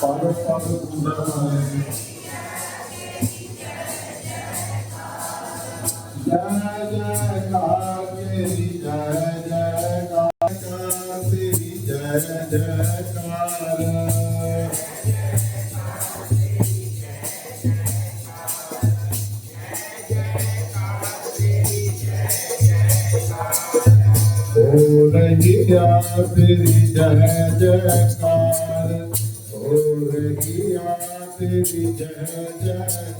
Father, Father, Buddha, ਹੋ ਰਹੀਆ ਤੇਰੀ ਜੈ ਜੈਕਾਰ ਹੋ ਰਹੀਆ ਤੇਰੀ ਜੈ ਜੈਕਾਰ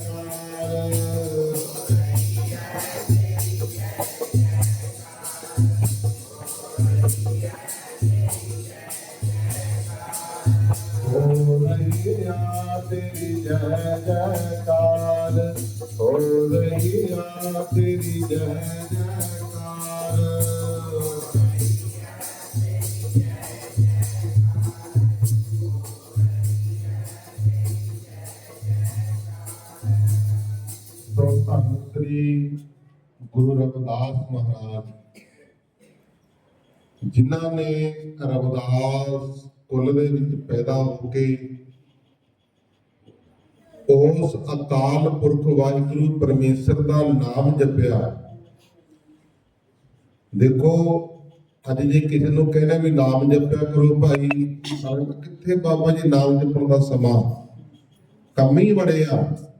ਹੋ ਰਹੀਆ ਤੇਰੀ ਜੈ ਜੈਕਾਰ ਹੋ ਰਹੀਆ ਧੰਨ ਗੁਰੂ ਰਵਿਦਾਸ ਮਹਾਰਾਜ। ਜਿਨ੍ਹਾਂ ਨੇ ਰਵਿਦਾਸ ਕੁਲ ਦੇ ਵਿੱਚ ਪੈਦਾ ਹੋ ਕੇ ਉਸ ਅਕਾਲ ਪੁਰਖ ਵਾਹਿਗੁਰੂ ਪਰਮੇਸ਼ਰ ਦਾ ਨਾਮ ਜਪਿਆ। ਦੇਖੋ, ਅੱਜ ਜੇ ਕਿਸੇ ਨੂੰ ਕਹਿੰਦੇ ਵੀ ਨਾਮ ਜਪਿਆ ਕਰੋ ਭਾਈ ਕਿੱਥੇ ਬਾਬਾ ਜੀ ਨਾਮ ਜਪਣ ਦਾ ਸਮਾਂ? ਕੰਮ ਹੀ ਬੜੇ ਆ।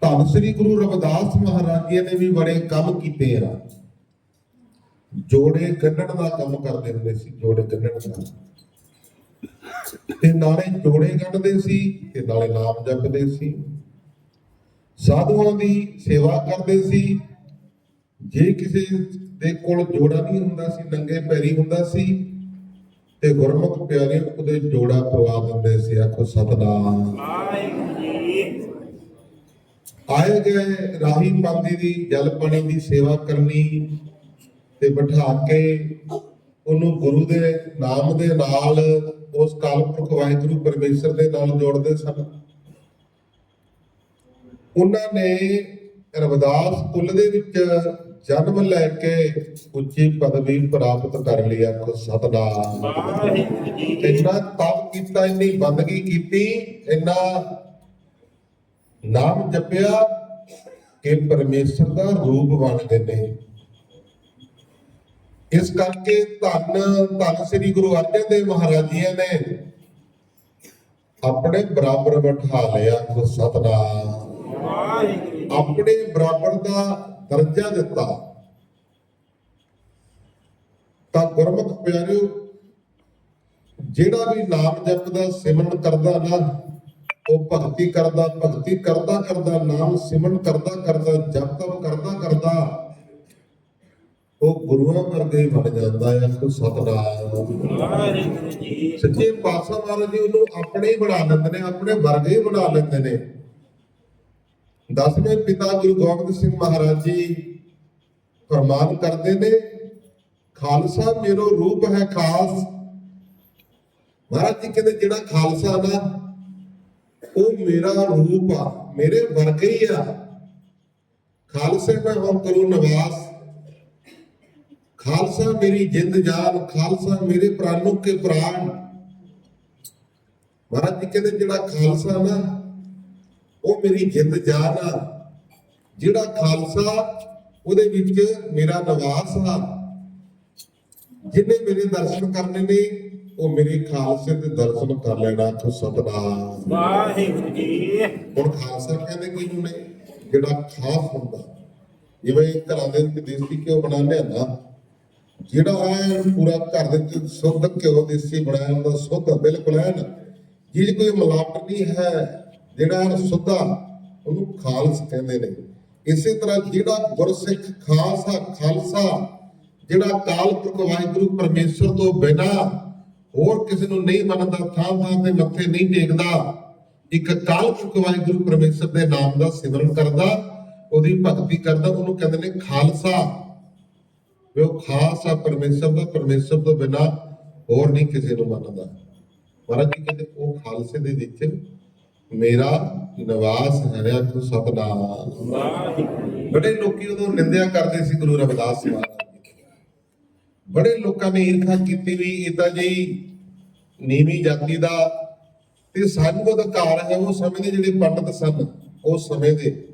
ਧੰਨ ਸ੍ਰੀ ਗੁਰੂ ਰਵਿਦਾਸ ਮਹਾਰਾਜ ਜੀ ਨੇ ਵੀ ਬੜੇ ਕੰਮ ਕੀਤੇ ਆ। ਜੋੜੇ ਗੰਢਣ ਦਾ ਕੰਮ ਕਰਦੇ ਹੁੰਦੇ ਸੀ, ਜੋੜੇ ਗੰਢਣ ਦਾ। ਤੇ ਨਾਲੇ ਜੋੜੇ ਗੰਢਦੇ ਸੀ ਤੇ ਨਾਲੇ ਨਾਮ ਜਪਦੇ ਸੀ। ਸਾਧੂਆਂ ਦੀ ਸੇਵਾ ਕਰਦੇ ਸੀ। ਜੇ ਕਿਸੇ ਦੇ ਕੋਲ ਜੋੜਾ ਨਹੀਂ ਹੁੰਦਾ ਸੀ, ਨੰਗੇ ਪੈਰੀ ਹੁੰਦਾ ਸੀ, ਤੇ ਗੁਰਮੁਖ ਪਿਆਰੇ ਉਹਦੇ ਜੋੜਾ ਪਵਾ ਦਿੰਦੇ ਸੀ, ਆਖੋ, ਸਤਨਾਮ। ਵਾਹਿਗੁਰੂ। ਆਏ ਗਏ ਰਾਹੀ ਪਾਂਦੀ ਦੀ ਜਲ ਪਾਣੀ ਦੀ ਸੇਵਾ ਕਰਨੀ ਤੇ ਬਿਠਾ ਕੇ ਉਹਨੂੰ ਗੁਰੂ ਦੇ ਨਾਮ ਦੇ ਨਾਲ ਉਸ ਕਾਲਪੁਰਖ ਵਾਹਿਗੁਰੂ ਪਰਮੇਸ਼ਰ ਦੇ ਨਾਲ ਜੋੜਦੇ ਸਨ। ਉਹਨਾਂ ਨੇ ਰਵਿਦਾਸ ਕੁਲ ਦੇ ਵਿੱਚ ਜਨਮ ਲੈ ਕੇ ਉੱਚੀ ਪਦਵੀ ਪ੍ਰਾਪਤ ਕਰ ਲਈ ਆਖੋ ਸਤਨਾਮ। ਵਾਹਿਗੁਰੂ ਜੀ ਇੰਨਾ ਤਪ ਕੀਤਾ ਇੰਨੀ ਬੰਦਗੀ ਕੀਤੀ ਇੰਨਾ ਨਾਮ ਜਪਿਆ ਕਿ ਪਰਮੇਸ਼ਰ ਦਾ ਰੂਪ ਬਣਦੇ ਨੇ। ਇਸ ਕਰਕੇ ਧੰਨ ਧੰਨ ਸ੍ਰੀ ਗੁਰੂ ਅਰਜਨ ਦੇਵ ਮਹਾਰਾਜ ਜੀ ਨੇ ਆਪਣੇ ਬਰਾਬਰ ਬਿਠਾ ਲਿਆ ਕੋ ਸਤਨਾਮ। ਆਪਣੇ ਬਰਾਬਰ ਦਾ ਦਰਜਾ ਦਿੱਤਾ। ਤਾਂ ਗੁਰਮੁਖ ਪਿਆਰਿਓ, ਜਿਹੜਾ ਵੀ ਨਾਮ ਜਪਦਾ, ਸਿਮਰਨ ਕਰਦਾ ਨਾ ਉਹ ਭਗਤੀ ਕਰਦਾ ਭਗਤੀ ਕਰਦਾ ਕਰਦਾ, ਨਾਮ ਸਿਮਰਨ ਕਰਦਾ ਕਰਦਾ, ਜਪ ਤਪ ਕਰਦਾ ਕਰਦਾ। ਉਹ ਗੁਰੂਆਂ ਵਰਗੇ ਬਣ ਜਾਂਦਾ ਹੈ ਸੋ ਸਤਨਾਮ। ਸੱਚੇ ਪਾਤਸ਼ਾਹ ਮਹਾਰਾਜ ਜੀ ਉਹਨੂੰ ਆਪਣੇ ਹੀ ਬਣਾ ਲੈਂਦੇ ਨੇ, ਆਪਣੇ ਵਰਗੇ ਹੀ ਬਣਾ ਲੈਂਦੇ ਨੇ। ਦਸਵੇਂ ਪਿਤਾ ਗੁਰੂ ਗੋਬਿੰਦ ਸਿੰਘ ਮਹਾਰਾਜ ਜੀ ਫਰਮਾਨ ਕਰਦੇ ਨੇ, ਖਾਲਸਾ ਮੇਰੋ ਰੂਪ ਹੈ ਖਾਸ। ਮਹਾਰਾਜ ਜੀ ਕਹਿੰਦੇ, ਜਿਹੜਾ ਖਾਲਸਾ ਨਾ ਉਹ ਮੇਰਾ ਰੂਪ ਆ, ਮੇਰੇ ਵਰਗੇ ਹੀ ਆ। ਖਾਲਸੇ ਮੈਂ ਹਮ ਕਰੂ ਨਿਵਾਸ ਖਾਲਸਾ ਮੇਰੀ ਜਿੰਦ ਜਾਨ, ਖਾਲਸਾ ਮੇਰੇ ਪ੍ਰਾਨੋਂ ਕੇ ਪ੍ਰਾਣ। ਮਹਾਰਾਜ ਜੀ ਕਹਿੰਦੇ ਜਿਹੜਾ ਖਾਲਸਾ ਨਾ, ਉਹ ਮੇਰੀ ਜਿੰਦ ਜਾਨ ਆ। ਜਿਹੜਾ ਖਾਲਸਾ, ਉਹਦੇ ਵਿੱਚ ਮੇਰਾ ਨਿਵਾਸ ਆ। ਜਿਹਨੇ ਮੇਰੇ ਦਰਸ਼ਨ ਕਰਨੇ ਨੇ ਉਹ ਮੇਰੇ ਖਾਲਸੇ ਦੇ ਦਰਸ਼ਨ ਕਰ ਲੈਣਾ ਤੂੰ ਸਤਨਾਮ ਵਾਹਿਗੁਰੂ ਜੀ। ਹੁਣ ਖਾਲਸਾ ਕਹਿੰਦੇ ਕਿਹਨੂੰ ਨੇ ਜਿਹੜਾ ਖਾਸ ਹੁੰਦਾ। ਜਿਵੇਂ ਘਰਾਂ ਦੇ ਵਿੱਚ ਦੇਸੀ ਘਿਓ ਬਣਾਉਂਦੇ ਆ ਨਾ ਜਿਹੜਾ ਐਨ ਪੂਰਾ ਘਰ ਦੇ ਵਿੱਚ ਸ਼ੁੱਧ ਘਿਓ ਦੇਸੀ ਬਣਾਇਆ ਹੁੰਦਾ ਸ਼ੁੱਧ ਬਿਲਕੁਲ ਐਨ। ਜਿਹਦੇ ਕੋਈ ਮਿਲਾਵਟ ਨਹੀਂ ਹੈ ਜਿਹੜਾ ਸੁੱਧਾ ਉਹਨੂੰ ਖਾਲਸ ਕਹਿੰਦੇ ਨੇ। ਇਸੇ ਤਰ੍ਹਾਂ ਜਿਹੜਾ ਗੁਰਸਿੱਖ ਆ ਖਾਲਸਾ ਜਿਹੜਾ ਕਾਲ ਪੁਰਖ ਵਾਹਿਗੁਰੂ ਪਰਮੇਸ਼ਰ ਤੋਂ ਬਿਨਾ ਹੋਰ ਕਿਸੇ ਨੂੰ ਨਹੀਂ ਮੰਨਦਾ ਥਾਂ ਥਾਂ ਤੇ ਮੱਥੇ ਨਹੀਂ ਟੇਕਦਾ। ਇੱਕ ਕਾਲ ਪੁਰਖ ਵਾਹਿਗੁਰੂ ਪਰਮੇਸ਼ਰ ਦੇ ਨਾਮ ਦਾ ਸਿਮਰਨ ਕਰਦਾ ਉਹਦੀ ਭਗਤੀ ਕਰਦਾ ਉਹਨੂੰ ਕਹਿੰਦੇ ਨੇ ਖਾਲਸਾ। ਵੀ ਉਹ ਖਾਸ ਆ ਪਰਮੇਸ਼ਰ ਦਾ ਪਰਮੇਸ਼ਰ ਤੋਂ ਬਿਨਾ ਹੋਰ ਨਹੀਂ ਕਿਸੇ ਨੂੰ ਮੰਨਦਾ। ਮਹਾਰਾਜ ਜੀ ਕਹਿੰਦੇ ਉਹ ਖਾਲਸੇ ਦੇ ਵਿੱਚ ਮੇਰਾ ਨਿਵਾਸ ਹੈ ਰਿਆ ਤੂੰ ਸਤਨਾਮ ਬੜੇ ਲੋਕੀ ਉਦੋਂ ਨਿੰਦਿਆ ਕਰਦੇ ਸੀ ਗੁਰੂ ਰਵਿਦਾਸ ਮਹਾਰਾਜ। ਜੀ ਦੀ। ਬੜੇ ਲੋਕਾਂ ਨੇ ਈਰਖਾ ਕੀਤੀ ਵੀ ਇਹ ਜਿਹੀ ਜੀ ਨੀਵੀਂ ਜਾਤੀ ਦਾ ਤੇ ਸਾਨੂੰ ਅਧਿਕਾਰ ਹੈ, ਉਹ ਸਮੇਂ ਦੇ ਜਿਹੜੇ ਪੰਡਤ ਸਨ, ਉਸ ਸਮੇਂ ਦੇ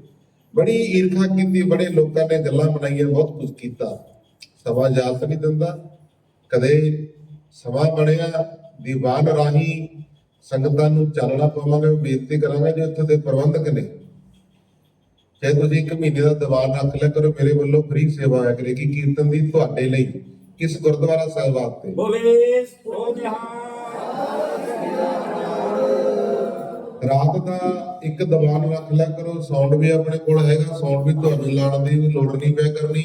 ਬੜੀ ਈਰਖਾ ਕੀਤੀ, ਬੜੇ ਲੋਕਾਂ ਨੇ ਗੱਲਾਂ ਬਣਾਈਆਂ, ਬਹੁਤ ਕੁਝ ਕੀਤਾ। ਸਮਾਂ ਇਜਾਜ਼ਤ ਨਹੀਂ ਦਿੰਦਾ। ਕਦੇ ਸਮਾਂ ਬਣਿਆ ਦੀਵਾਨ ਰਾਹੀਂ ਸੰਗਤਾਂ ਨੂੰ ਚਾਲਣਾ ਪਾਵਾਂਗੇ ਬੇਨਤੀ ਕਰਾਂਗੇ ਜੋ ਇੱਥੇ ਦੇ ਪ੍ਰਬੰਧਕ ਨੇ। ਚਾਹੇ ਤੁਸੀਂ ਇੱਕ ਮਹੀਨੇ ਦਾ ਦੀਵਾਨ ਰੱਖ ਲਿਆ ਕਰੋ, ਮੇਰੇ ਵੱਲੋਂ ਫ੍ਰੀ ਸੇਵਾ ਹੋਇਆ ਕਰੇਗੀ ਕੀਰਤਨ ਦੀ ਤੁਹਾਡੇ ਲਈ ਕਿਸ ਗੁਰਦੁਆਰਾ ਸਾਹਿਬ ਵਾਸਤੇ। ਬੋਲੇ ਸੋ ਜਹਾਂ। ਰਾਤ ਦਾ ਇੱਕ ਦੀਵਾਨ ਰੱਖ ਲਿਆ ਕਰੋ ਸਾਊਂਡ ਵੀ ਆਪਣੇ ਕੋਲ ਹੈਗਾ ਸਾਊਂਡ ਵੀ ਤੁਹਾਨੂੰ ਲਾਉਣ ਦੀ ਲੋੜ ਨਹੀਂ ਪਿਆ ਕਰਨੀ।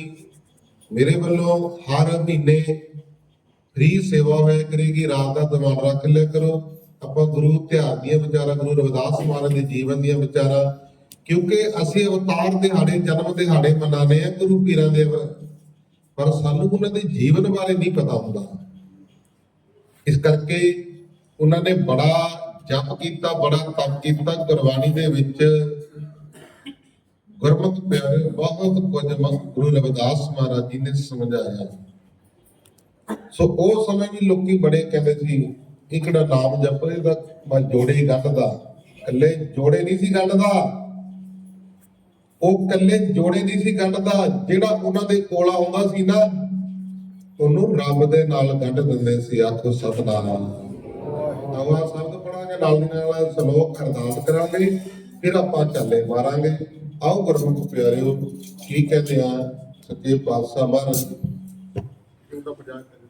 ਮੇਰੇ ਵੱਲੋਂ ਹਰ ਮਹੀਨੇ ਫ੍ਰੀ ਸੇਵਾ ਹੋਇਆ ਕਰੇਗੀ ਰਾਤ ਦਾ ਦੀਵਾਨ ਰੱਖ ਲਿਆ ਕਰੋ। ਆਪਾਂ ਗੁਰੂ ਧਿਆਨ ਦੀਆਂ ਵਿਚਾਰਾਂ ਗੁਰੂ ਰਵਿਦਾਸ ਮਹਾਰਾਜ ਦੇ ਜੀਵਨ ਦੀਆਂ ਵਿਚਾਰਾਂ ਕਿਉਂਕਿ ਅਸੀਂ ਅਵਤਾਰ ਦਿਹਾੜੇ ਜਨਮ ਦਿਹਾੜੇ ਮਨਾਉਂਦੇ ਆ ਗੁਰੂ ਪੀਰਾਂ ਦੇ ਪਰ ਸਾਨੂੰ ਉਹਨਾਂ ਦੇ ਜੀਵਨ ਬਾਰੇ ਨਹੀਂ ਪਤਾ ਹੁੰਦਾ। ਇਸ ਕਰਕੇ ਉਹਨਾਂ ਨੇ ਬੜਾ ਜਪ ਕੀਤਾ, ਬੜਾ ਤਪ ਕੀਤਾ। ਗੁਰਬਾਣੀ ਦੇ ਵਿੱਚ ਗੁਰਮੁਖ ਪਿਆਰੇ, ਬਹੁਤ ਕੁਝ ਗੁਰੂ ਰਵਿਦਾਸ ਮਹਾਰਾਜ ਜੀ ਨੇ ਸਮਝਾਇਆ। ਸੋ ਉਹ ਸਮੇਂ ਵੀ ਲੋਕੀ ਬੜੇ ਕਹਿੰਦੇ ਸੀ ਇਹ ਕਿਹੜਾ ਨਾਮ ਜਪੇ ਦਾ ਮੈਂ ਜੋੜੇ ਹੀ ਗੱਲਦਾ ਇਕੱਲੇ ਜੋੜੇ ਨਹੀਂ ਸੀ ਗੱਲਦਾ ਉਹ ਇਕੱਲੇ ਜੋੜੇ ਨਹੀਂ ਸੀ ਗੱਲਦਾ ਜਿਹੜਾ ਉਹਨਾਂ ਦੇ ਕੋਲ ਆਉਂਦਾ ਸੀ ਨਾ, ਉਹਨੂੰ ਰੱਬ ਦੇ ਨਾਲ ਗੱਡ ਦਿੰਦੇ ਸੀ, ਆਖੋ ਸਤਨਾਮ। ਆਵਾ ਸ਼ਬਦ ਪੜਾਂਗੇ ਨਾਲ ਦੀ ਨਾਲ ਸ਼ਲੋਕ ਅਰਦਾਸ ਕਰਾਂਗੇ, ਫਿਰ ਆਪਾਂ ਚੱਲੇ ਮਾਰਾਂਗੇ। ਆਓ ਗੁਰਮੁਖ ਪਿਆਰਿਓ, ਕੀ ਕਹਿੰਦੇ ਆ? ਸੱਚੇ ਪਾਤਸ਼ਾਹ ਮਹਾਰਾਜ। ਇਹਦਾ ਪਜਾਕ ਕਰੇ